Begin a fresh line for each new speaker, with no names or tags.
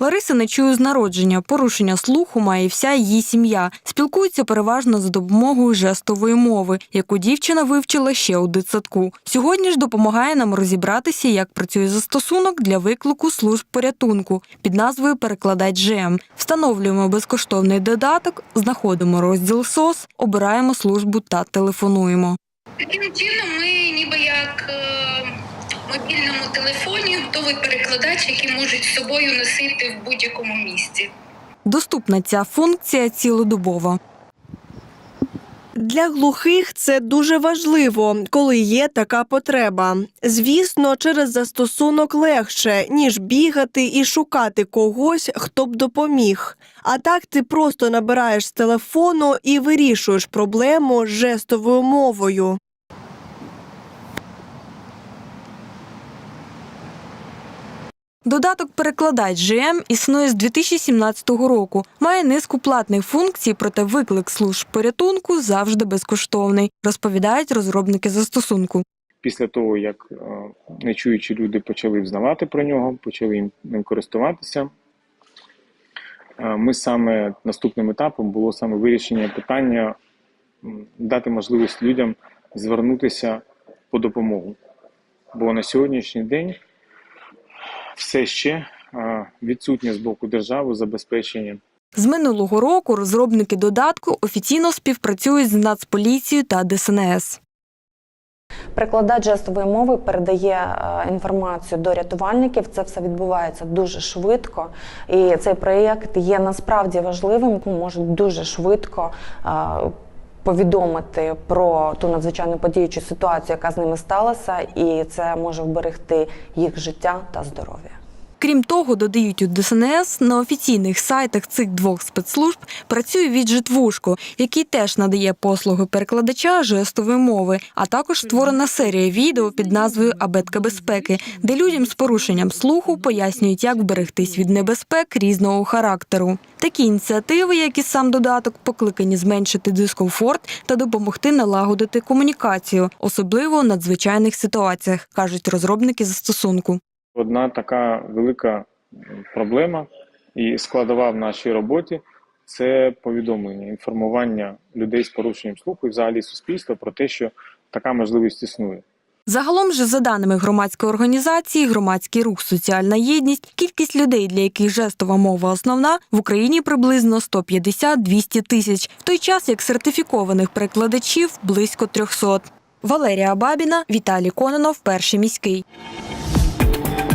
Лариса не чує з народження. Порушення слуху має вся її сім'я. Спілкується переважно за допомогою жестової мови, яку дівчина вивчила ще у дитсадку. Сьогодні ж допомагає нам розібратися, як працює застосунок для виклику служб порятунку під назвою Перекладач ЖМ. Встановлюємо безкоштовний додаток, знаходимо розділ СОС, обираємо службу та телефонуємо.
Таким чином, ми ніби як е, мобільному телефоні готовий перекладач, який можуть з собою носити в будь-якому місці.
Доступна ця функція цілодобово.
Для глухих це дуже важливо, коли є така потреба. Звісно, через застосунок легше, ніж бігати і шукати когось, хто б допоміг. А так ти просто набираєш з телефону і вирішуєш проблему жестовою мовою.
Додаток Перекладач ЖМ існує з 2017 року. Має низку платних функцій, проте виклик служб порятунку завжди безкоштовний, розповідають розробники застосунку.
після того, як е, нечуючі люди почали взнавати про нього, почали ним користуватися, е, ми саме наступним етапом було саме вирішення питання дати можливість людям звернутися по допомогу. Бо на сьогоднішній день все ще е, відсутнє з боку держави забезпечення
З минулого року розробники додатку офіційно співпрацюють з Нацполіцією та ДСНС.
Перекладач жестової мови передає е, інформацію до рятувальників. Це все відбувається дуже швидко. І цей проєкт є насправді важливим, може дуже швидко. Повідомити про ту надзвичайну подію чи ситуацію, яка з ними сталася, і це може вберегти їх життя та здоров'я.
Крім того, додають у ДСНС на офіційних сайтах цих двох спецслужб працює віджит Вушко, який теж надає послуги перекладача жестової мови, а також створена серія відео під назвою Абетка безпеки, де людям з порушенням слуху пояснюють, як вберегтись від небезпек різного характеру. Такі ініціативи, як і сам додаток, покликані зменшити дискомфорт та допомогти налагодити комунікацію, особливо у надзвичайних ситуаціях, кажуть розробники застосунку.
Одна така велика проблема і складова в нашій роботі це повідомлення, інформування людей з порушенням слуху і взагалі суспільства про те, що така можливість існує.
Загалом же, за даними громадської організації, громадський рух Соціальна єдність, кількість людей, для яких жестова мова основна, в Україні приблизно 150-200 тисяч, в той час як сертифікованих перекладачів близько 300. Валерія Бабіна, Віталій Кононов, перший міський.